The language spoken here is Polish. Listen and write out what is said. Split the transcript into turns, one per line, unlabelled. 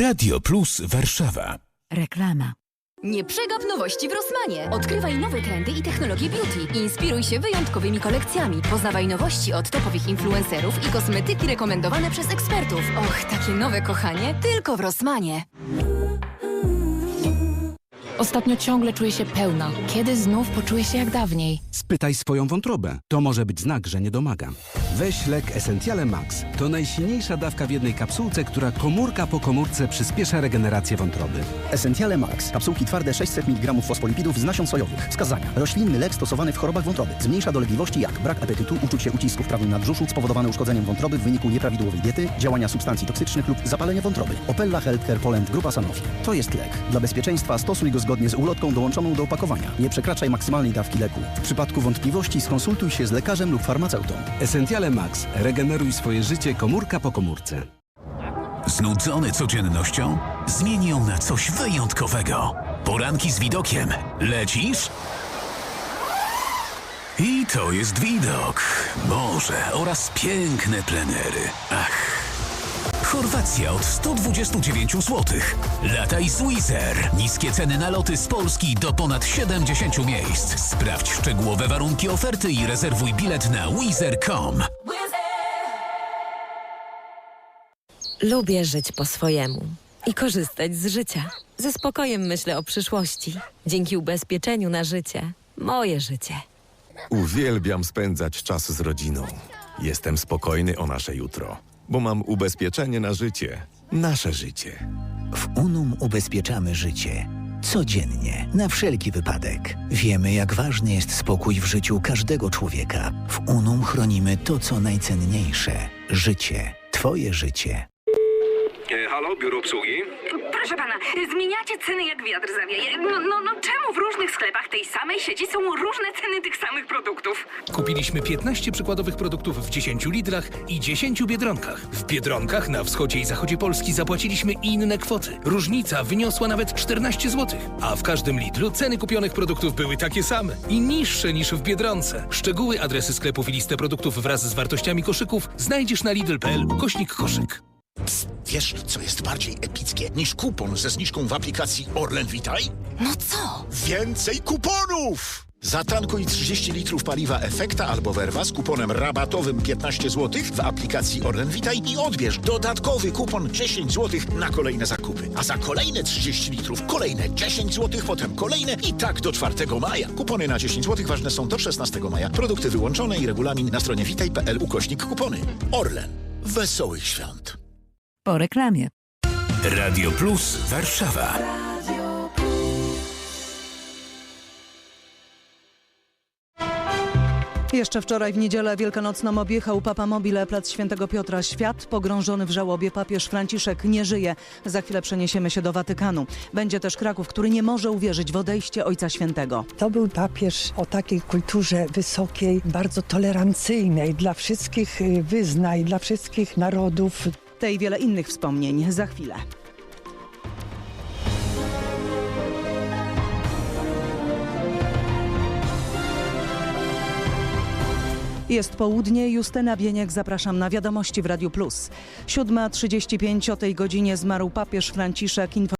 Radio Plus Warszawa.
Reklama.
Nie przegap nowości w Rossmanie. Odkrywaj nowe trendy i technologie beauty. Inspiruj się wyjątkowymi kolekcjami. Poznawaj nowości od topowych influencerów i kosmetyki rekomendowane przez ekspertów. Och, takie nowe kochanie, tylko w Rossmanie.
Ostatnio ciągle czuję się pełna. Kiedy znów poczuję się jak dawniej?
Spytaj swoją wątrobę. To może być znak, że nie domagam. Weź lek Essentiale Max. To najsilniejsza dawka w jednej kapsułce, która komórka po komórce przyspiesza regenerację wątroby.
Essentiale Max. Kapsułki twarde 600 mg fosfolipidów z nasion sojowych. Wskazania. Roślinny lek stosowany w chorobach wątroby. Zmniejsza dolegliwości jak brak apetytu, uczucie ucisku w prawym nadbrzuszu spowodowane uszkodzeniem wątroby w wyniku nieprawidłowej diety, działania substancji toksycznych lub zapalenia wątroby. Opella Healthcare Poland Grupa Sanofi. To jest lek. Dla bezpieczeństwa stosuj go zgodnie z ulotką dołączoną do opakowania. Nie przekraczaj maksymalnej dawki leku. W przypadku wątpliwości skonsultuj się z lekarzem lub farmaceutą.
Essentiale Max. Regeneruj swoje życie komórka po komórce.
Znudzony codziennością? Zmień ją na coś wyjątkowego. Poranki z widokiem. Lecisz? I to jest widok. Morze oraz piękne plenery. Ach. Chorwacja od 129 zł. Lataj z Wizz Niskie ceny na loty z Polski do ponad 70 miejsc. Sprawdź szczegółowe warunki oferty i rezerwuj bilet na wizer.com.
Lubię żyć po swojemu i korzystać z życia. Ze spokojem myślę o przyszłości. Dzięki ubezpieczeniu na życie. Moje życie.
Uwielbiam spędzać czas z rodziną. Jestem spokojny o nasze jutro, bo mam ubezpieczenie na życie. Nasze życie.
W Unum ubezpieczamy życie. Codziennie, na wszelki wypadek. Wiemy, jak ważny jest spokój w życiu każdego człowieka. W Unum chronimy to, co najcenniejsze życie. Twoje życie.
Halo, biuro obsługi?
Proszę pana, zmieniacie ceny jak wiatr zawieje. No, no, no czemu w różnych sklepach tej samej sieci są różne ceny tych samych produktów?
Kupiliśmy 15 przykładowych produktów w 10 litrach i 10 biedronkach. W biedronkach na wschodzie i zachodzie Polski zapłaciliśmy inne kwoty. Różnica wyniosła nawet 14 zł. A w każdym litru ceny kupionych produktów były takie same i niższe niż w biedronce. Szczegóły, adresy sklepów i listę produktów wraz z wartościami koszyków znajdziesz na lidl.pl kośnik koszyk.
Wiesz, co jest bardziej epickie niż kupon ze zniżką w aplikacji Orlen Witaj?
No co?
Więcej kuponów! Zatankuj 30 litrów paliwa Efekta albo Werwa z kuponem rabatowym 15 zł w aplikacji Orlen Witaj i odbierz dodatkowy kupon 10 zł na kolejne zakupy. A za kolejne 30 litrów kolejne 10 zł, potem kolejne i tak do 4 maja. Kupony na 10 zł ważne są do 16 maja. Produkty wyłączone i regulamin na stronie witaj.pl ukośnik kupony. Orlen. Wesołych świąt.
Po reklamie.
Radio Plus Warszawa.
Jeszcze wczoraj w niedzielę wielkanocną objechał Papa Mobile plac Świętego Piotra. Świat pogrążony w żałobie papież Franciszek nie żyje. Za chwilę przeniesiemy się do Watykanu. Będzie też Kraków, który nie może uwierzyć w odejście Ojca Świętego.
To był papież o takiej kulturze wysokiej, bardzo tolerancyjnej dla wszystkich wyznań, dla wszystkich narodów.
Te i wiele innych wspomnień za chwilę. Jest południe, Justyna Bieniek, zapraszam na wiadomości w Radiu Plus. 7.35 o tej godzinie zmarł papież Franciszek.